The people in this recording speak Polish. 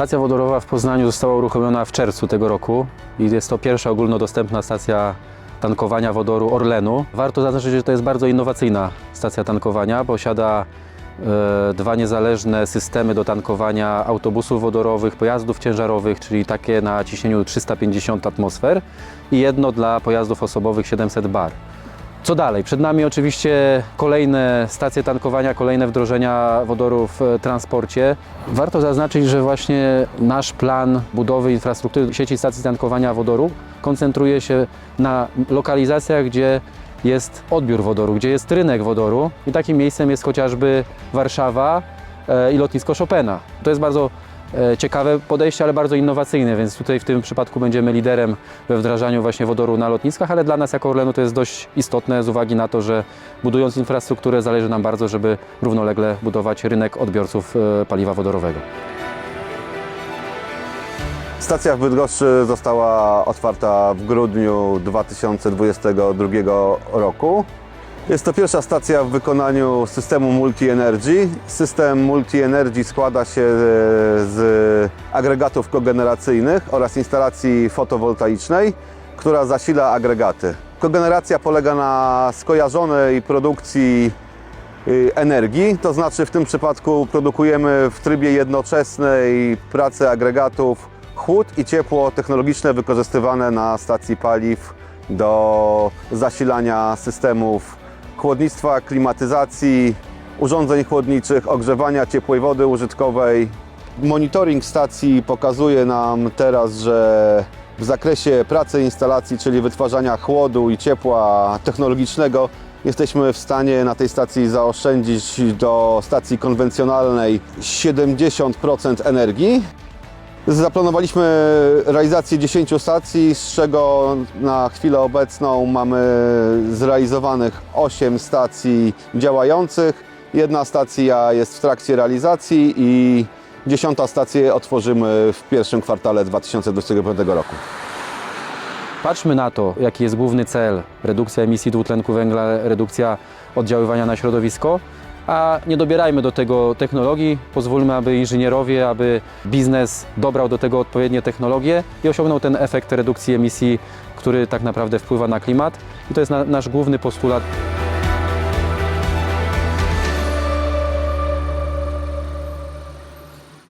Stacja wodorowa w Poznaniu została uruchomiona w czerwcu tego roku i jest to pierwsza ogólnodostępna stacja tankowania wodoru Orlenu. Warto zaznaczyć, że to jest bardzo innowacyjna stacja tankowania. Posiada e, dwa niezależne systemy do tankowania autobusów wodorowych, pojazdów ciężarowych, czyli takie na ciśnieniu 350 atmosfer i jedno dla pojazdów osobowych 700 bar. Co dalej? Przed nami oczywiście kolejne stacje tankowania, kolejne wdrożenia wodoru w transporcie. Warto zaznaczyć, że właśnie nasz plan budowy infrastruktury sieci stacji tankowania wodoru koncentruje się na lokalizacjach, gdzie jest odbiór wodoru, gdzie jest rynek wodoru i takim miejscem jest chociażby Warszawa e, i lotnisko Chopina. To jest bardzo ciekawe podejście, ale bardzo innowacyjne, więc tutaj w tym przypadku będziemy liderem we wdrażaniu właśnie wodoru na lotniskach, ale dla nas jako Orlenu to jest dość istotne z uwagi na to, że budując infrastrukturę zależy nam bardzo, żeby równolegle budować rynek odbiorców e, paliwa wodorowego. Stacja w Bydgoszczy została otwarta w grudniu 2022 roku. Jest to pierwsza stacja w wykonaniu systemu Multi-Energy. System Multi-Energy składa się z agregatów kogeneracyjnych oraz instalacji fotowoltaicznej, która zasila agregaty. Kogeneracja polega na skojarzonej produkcji y, energii, to znaczy w tym przypadku produkujemy w trybie jednoczesnej pracy agregatów chłód i ciepło technologiczne wykorzystywane na stacji paliw do zasilania systemów chłodnictwa, klimatyzacji, urządzeń chłodniczych, ogrzewania ciepłej wody użytkowej. Monitoring stacji pokazuje nam teraz, że w zakresie pracy instalacji, czyli wytwarzania chłodu i ciepła technologicznego, jesteśmy w stanie na tej stacji zaoszczędzić do stacji konwencjonalnej 70% energii. Zaplanowaliśmy realizację 10 stacji, z czego na chwilę obecną mamy zrealizowanych 8 stacji działających. Jedna stacja jest w trakcie realizacji i dziesiątą stację otworzymy w pierwszym kwartale 2025 roku. Patrzmy na to, jaki jest główny cel redukcja emisji dwutlenku węgla, redukcja oddziaływania na środowisko, a nie dobierajmy do tego technologii. Pozwólmy, aby inżynierowie, aby biznes dobrał do tego odpowiednie technologie i osiągnął ten efekt redukcji emisji, który tak naprawdę wpływa na klimat. I to jest na, nasz główny postulat